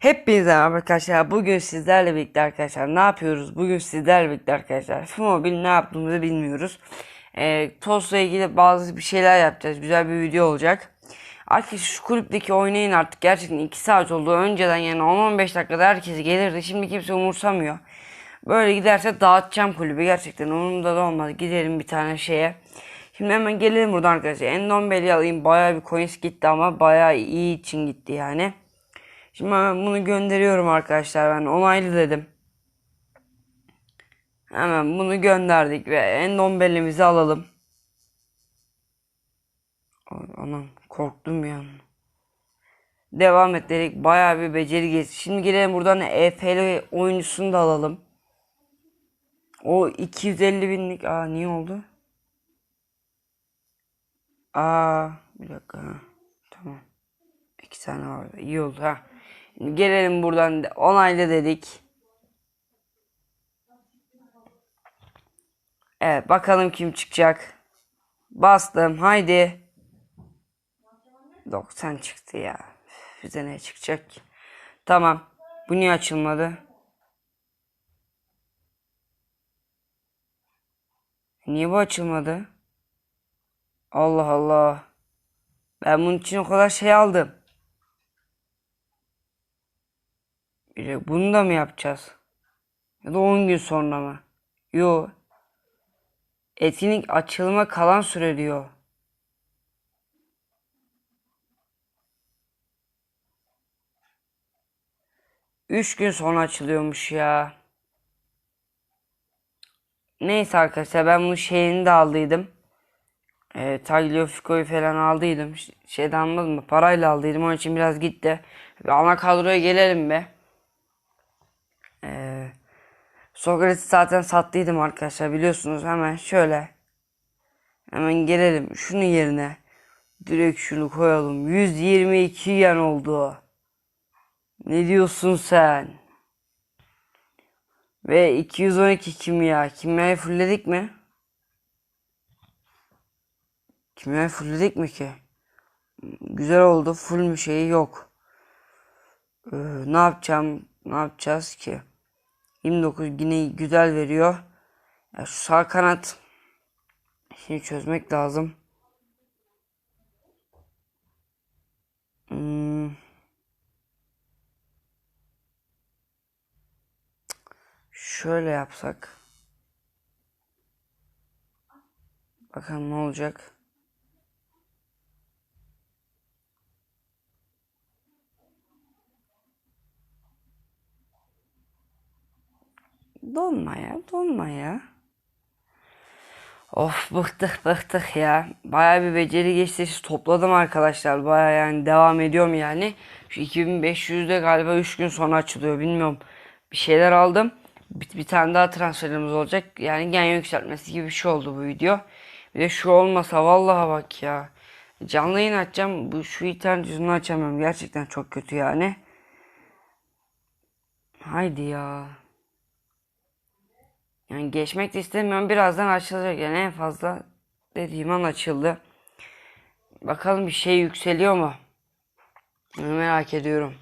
Hepinize arkadaşlar. Bugün sizlerle birlikte arkadaşlar ne yapıyoruz? Bugün sizlerle birlikte arkadaşlar Fimobil ne yaptığımızı bilmiyoruz. Ee, TOS'la ilgili bazı bir şeyler yapacağız. Güzel bir video olacak. Arkadaşlar şu kulüpteki oynayın artık. Gerçekten 2 saat oldu. Önceden yani 10-15 dakikada herkes gelirdi. Şimdi kimse umursamıyor. Böyle giderse dağıtacağım kulübü. Gerçekten umurumda da olmaz. Gidelim bir tane şeye. Şimdi hemen gelelim buradan arkadaşlar. Endombele'yi alayım. Bayağı bir coins gitti ama bayağı iyi için gitti yani. Şimdi hemen bunu gönderiyorum arkadaşlar. Ben onaylı dedim. Hemen bunu gönderdik ve endombelimizi alalım. Ay, Anam korktum ya. Devam et dedik. Bayağı bir beceri geçti. Şimdi gelelim buradan EFL oyuncusunu da alalım. O 250 binlik. Aa niye oldu? Aa bir dakika. Tamam. İki tane vardı. İyi oldu ha. Gelelim buradan onayla dedik. Evet bakalım kim çıkacak. Bastım haydi. 90 çıktı ya. Bize ne çıkacak? Tamam. Bu niye açılmadı? Niye bu açılmadı? Allah Allah. Ben bunun için o kadar şey aldım. Bir de bunu da mı yapacağız? Ya da 10 gün sonra mı? Yo. Etkinlik açılıma kalan süre diyor. Üç gün sonra açılıyormuş ya. Neyse arkadaşlar ben bunun şeyini de aldıydım. E, Tagliafico'yu falan aldıydım. Şeyden almadım mı? Parayla aldıydım. Onun için biraz gitti. Bir ana kadroya gelelim be. Sokrates'i zaten sattıydım arkadaşlar biliyorsunuz. Hemen şöyle. Hemen gelelim şunun yerine. Direkt şunu koyalım. 122 yen oldu. Ne diyorsun sen? Ve 212 kimya. Kimyayı fullledik mi? Kimyayı fullledik mi ki? Güzel oldu. Full mü şeyi yok. Ee, ne yapacağım? Ne yapacağız ki? 29 yine güzel veriyor. Ya şu sağ kanat şimdi çözmek lazım. Hmm. Şöyle yapsak. Bakalım ne olacak. Donma ya, donma ya. Of bıktık bıktık ya. Baya bir beceri geçti. Topladım arkadaşlar. Baya yani devam ediyorum yani. Şu 2500'de galiba 3 gün sonra açılıyor. Bilmiyorum. Bir şeyler aldım. Bir, bir tane daha transferimiz olacak. Yani gen yükseltmesi gibi bir şey oldu bu video. Bir de şu olmasa vallahi bak ya. Canlı yayın açacağım. Bu şu internet yüzünü açamıyorum. Gerçekten çok kötü yani. Haydi ya. Yani geçmek de istemiyorum. Birazdan açılacak. Yani en fazla dediğim an açıldı. Bakalım bir şey yükseliyor mu? Bunu merak ediyorum.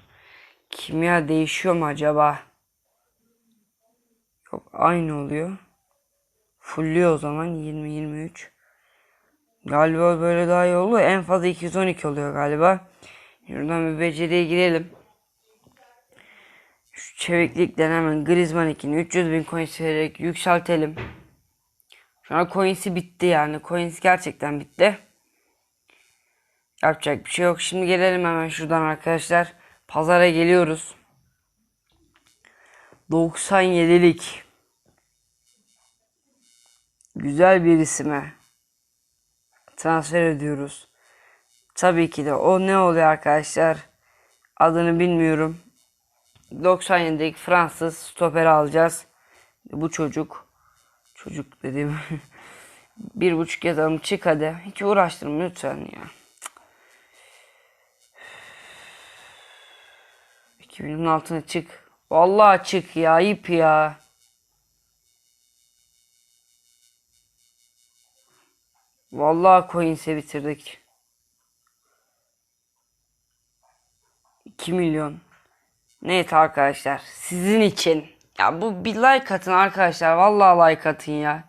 Kimya değişiyor mu acaba? Yok aynı oluyor. Fullüyor o zaman 20-23. Galiba böyle daha iyi oluyor. En fazla 212 oluyor galiba. Şuradan bir beceriye girelim. Çeviklikten hemen Griezmann 2'ni 300 bin coins vererek yükseltelim. Şu an coins'i bitti yani. Coins gerçekten bitti. Yapacak bir şey yok. Şimdi gelelim hemen şuradan arkadaşlar. Pazara geliyoruz. 97'lik. Güzel bir isime transfer ediyoruz. Tabii ki de o ne oluyor arkadaşlar? Adını bilmiyorum. 97'lik Fransız stoperi alacağız. Bu çocuk. Çocuk dediğim. bir buçuk yazalım çık hadi. Hiç uğraştırma lütfen ya. 2000'in altına çık. Vallahi çık ya ayıp ya. Vallahi coins'e bitirdik. 2 milyon. Neyse arkadaşlar sizin için. Ya bu bir like atın arkadaşlar. Vallahi like atın ya.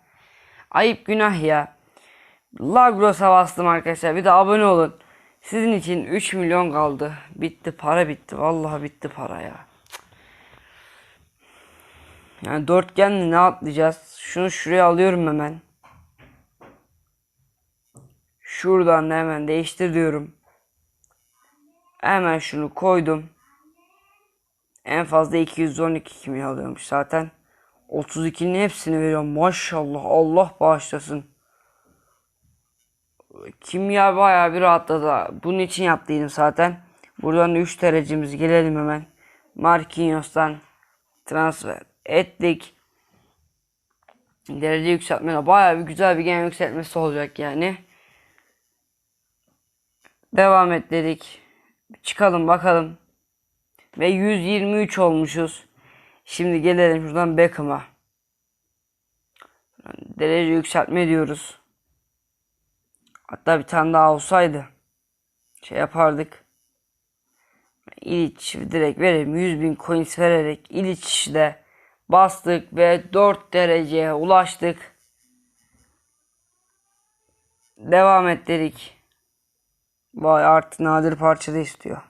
Ayıp günah ya. Lagros'a bastım arkadaşlar. Bir de abone olun. Sizin için 3 milyon kaldı. Bitti para bitti. Vallahi bitti para ya. Yani dörtgenle ne atlayacağız? Şunu şuraya alıyorum hemen. Şuradan da hemen değiştir diyorum. Hemen şunu koydum. En fazla 212 kimya alıyormuş zaten. 32'nin hepsini veriyorum. Maşallah Allah bağışlasın. Kimya bayağı bir rahatladı. Bunun için yaptıydım zaten. Buradan da 3 derecemiz gelelim hemen. Marquinhos'tan transfer ettik. Derece yükseltme bayağı bir güzel bir gen yükseltmesi olacak yani. Devam et dedik. Çıkalım bakalım. Ve 123 olmuşuz. Şimdi gelelim şuradan Beckham'a. Derece yükseltme diyoruz. Hatta bir tane daha olsaydı şey yapardık. İliç direkt verelim. 100 bin coins vererek İliç'de bastık ve 4 dereceye ulaştık. Devam et dedik. Vay artı nadir parça da istiyor.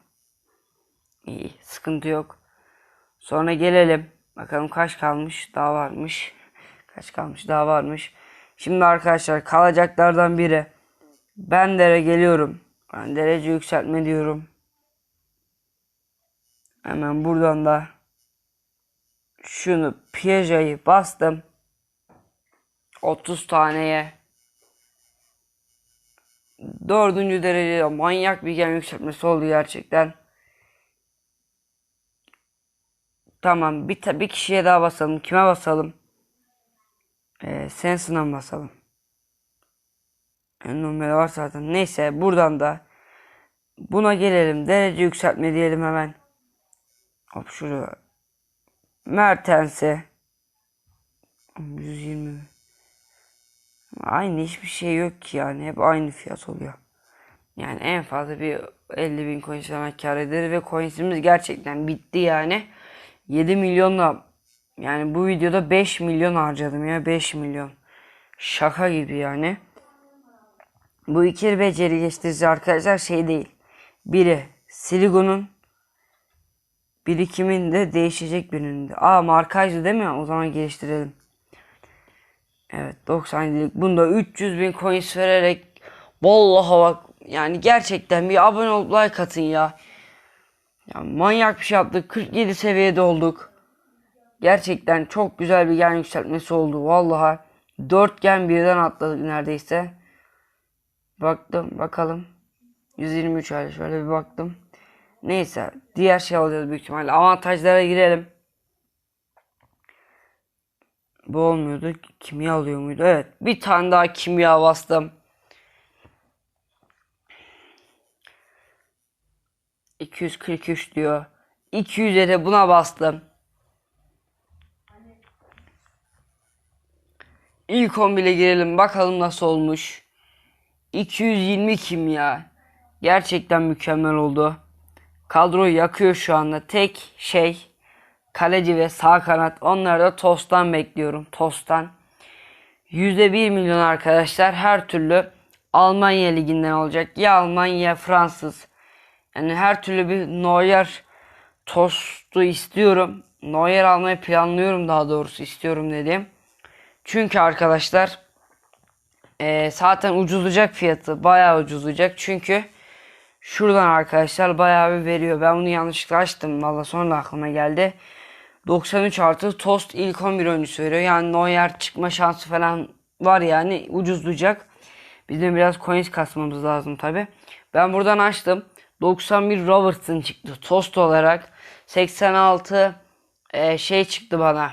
İyi sıkıntı yok. Sonra gelelim. Bakalım kaç kalmış? Daha varmış. Kaç kalmış? Daha varmış. Şimdi arkadaşlar kalacaklardan biri. Ben dere geliyorum. Ben derece yükseltme diyorum. Hemen buradan da şunu Piaget'i bastım. 30 taneye. Dördüncü derecede manyak bir gen yükseltmesi oldu gerçekten. Tamam bir, bir kişiye daha basalım. Kime basalım? Ee, Sensin'a basalım. En numara var zaten. Neyse buradan da buna gelelim. Derece yükseltme diyelim hemen. Hop şuraya. Mertens'e 120 Aynı hiçbir şey yok ki yani. Hep aynı fiyat oluyor. Yani en fazla bir 50 bin coin falan kar ederiz ve coinsimiz gerçekten bitti yani. 7 milyonla yani bu videoda 5 milyon harcadım ya 5 milyon. Şaka gibi yani. Bu ikili beceri geliştirici arkadaşlar şey değil. Biri Siligo'nun birikiminde değişecek birinde. Aa markajdı değil mi? O zaman geliştirelim. Evet 97'lik. Bunda 300 bin coins vererek vallahi bak yani gerçekten bir abone olup like atın ya. Ya manyak bir şey yaptık. 47 seviyede olduk. Gerçekten çok güzel bir gen yükseltmesi oldu. Vallahi 4 gen birden atladık neredeyse. Baktım bakalım. 123 hali şöyle bir baktım. Neyse diğer şey alacağız büyük ihtimalle. Avantajlara girelim. Bu olmuyordu. Kimya alıyor muydu? Evet. Bir tane daha kimya bastım. 243 diyor. 200'e de buna bastım. İlk 11'e girelim bakalım nasıl olmuş. 220 kimya. Gerçekten mükemmel oldu. Kadroyu yakıyor şu anda. Tek şey kaleci ve sağ kanat. Onları da Tost'tan bekliyorum. Tost'tan. %1 milyon arkadaşlar her türlü Almanya liginden olacak. Ya Almanya ya Fransız. Yani her türlü bir Neuer Tost'u istiyorum. Neuer almayı planlıyorum daha doğrusu istiyorum dedim. Çünkü arkadaşlar e, zaten ucuzlayacak fiyatı. Bayağı ucuzlayacak. Çünkü şuradan arkadaşlar bayağı bir veriyor. Ben bunu yanlışlıkla açtım. Valla sonra aklıma geldi. 93 artı Tost ilk 11 oyuncusu veriyor. Yani Neuer çıkma şansı falan var yani ucuzlayacak. Bizim biraz coins kasmamız lazım tabi. Ben buradan açtım. 91 Robertson çıktı Tost olarak. 86 e, şey çıktı bana.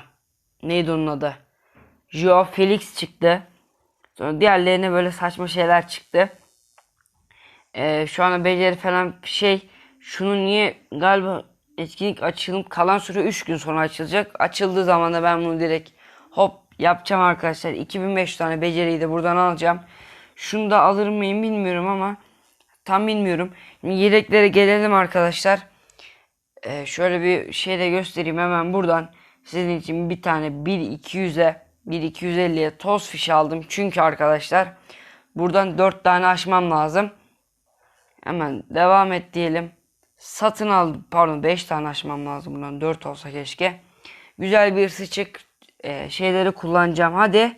Neydi onun adı? Joao Felix çıktı. Sonra diğerlerine böyle saçma şeyler çıktı. E, şu anda beceri falan şey. Şunu niye galiba etkinlik açılım kalan süre 3 gün sonra açılacak. Açıldığı zaman da ben bunu direkt hop yapacağım arkadaşlar. 2500 tane beceriyi de buradan alacağım. Şunu da alır mıyım bilmiyorum ama tam bilmiyorum. Şimdi yedeklere gelelim arkadaşlar. Ee, şöyle bir şey de göstereyim hemen buradan. Sizin için bir tane 1200'e 1250'ye toz fiş aldım. Çünkü arkadaşlar buradan 4 tane açmam lazım. Hemen devam et diyelim. Satın aldım. Pardon 5 tane açmam lazım bundan. 4 olsa keşke. Güzel bir sıçık e, şeyleri kullanacağım. Hadi.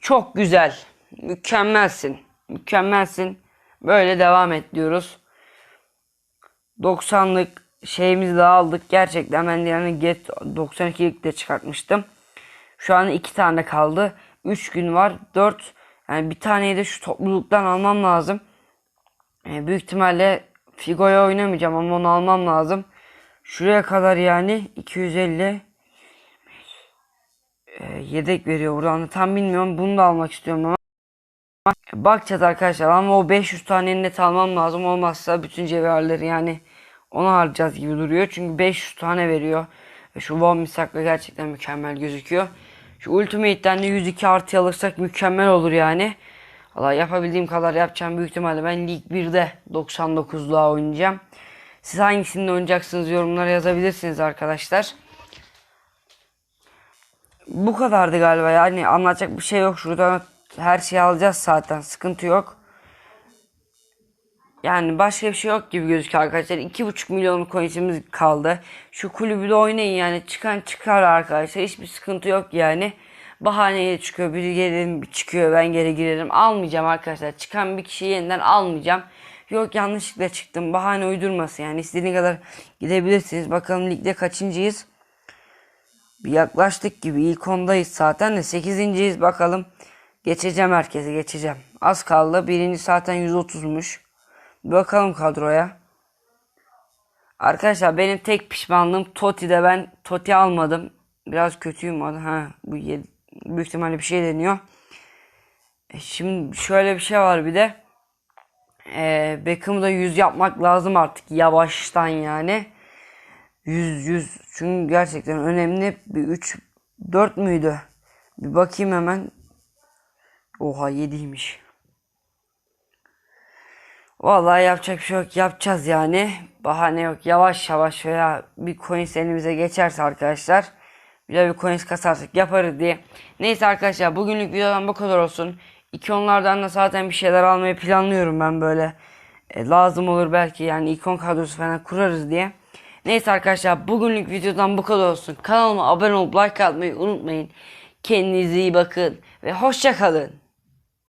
Çok güzel. Mükemmelsin. Mükemmelsin. Böyle devam et diyoruz. 90'lık şeyimizi de aldık. Gerçekten ben yani get 92'lik de çıkartmıştım. Şu an iki tane kaldı. 3 gün var. 4 yani bir taneyi de şu topluluktan almam lazım. E, büyük ihtimalle Figo'ya oynamayacağım ama onu almam lazım. Şuraya kadar yani 250 e, yedek veriyor buradan da tam bilmiyorum. Bunu da almak istiyorum ama bakacağız arkadaşlar ama o 500 tane net almam lazım. Olmazsa bütün cevherleri yani onu harcayacağız gibi duruyor. Çünkü 500 tane veriyor. Ve şu bomb misakla gerçekten mükemmel gözüküyor. Şu Ultimate'den de 102 artı alırsak mükemmel olur yani. Valla yapabildiğim kadar yapacağım büyük ihtimalle. Ben Lig 1'de 99'luğa oynayacağım. Siz hangisinde oynayacaksınız yorumlara yazabilirsiniz arkadaşlar. Bu kadardı galiba yani anlatacak bir şey yok. Şurada her şeyi alacağız zaten sıkıntı yok. Yani başka bir şey yok gibi gözüküyor arkadaşlar. 2,5 milyon coinsimiz kaldı. Şu kulübü de oynayın yani çıkan çıkar arkadaşlar. Hiçbir sıkıntı yok yani. Bahaneye çıkıyor. Biri geri çıkıyor ben geri girerim. Almayacağım arkadaşlar. Çıkan bir kişiyi yeniden almayacağım. Yok yanlışlıkla çıktım. Bahane uydurmasın yani. istediğin kadar gidebilirsiniz. Bakalım ligde kaçıncıyız. Bir yaklaştık gibi. İlk ondayız zaten de. 8.yiz bakalım. Geçeceğim herkese geçeceğim. Az kaldı. Birinci zaten 130'muş. Bir bakalım kadroya. Arkadaşlar benim tek pişmanlığım Toti'de ben Toti almadım. Biraz kötüyüm. Ha bu yedi, büyük ihtimalle bir şey deniyor. E, Şimdi şöyle bir şey var bir de. E, Beckham'ı da 100 yapmak lazım artık yavaştan yani. 100 100 çünkü gerçekten önemli. Bir 3 4 müydü? Bir bakayım hemen. Oha 7'ymiş. Vallahi yapacak bir şey yok. Yapacağız yani. Bahane yok. Yavaş yavaş veya bir coins elimize geçerse arkadaşlar. Bir de bir coins kasarsak yaparız diye. Neyse arkadaşlar bugünlük videodan bu kadar olsun. İki da zaten bir şeyler almayı planlıyorum ben böyle. E, lazım olur belki yani ikon kadrosu falan kurarız diye. Neyse arkadaşlar bugünlük videodan bu kadar olsun. Kanalıma abone olup like atmayı unutmayın. Kendinize iyi bakın ve hoşça kalın.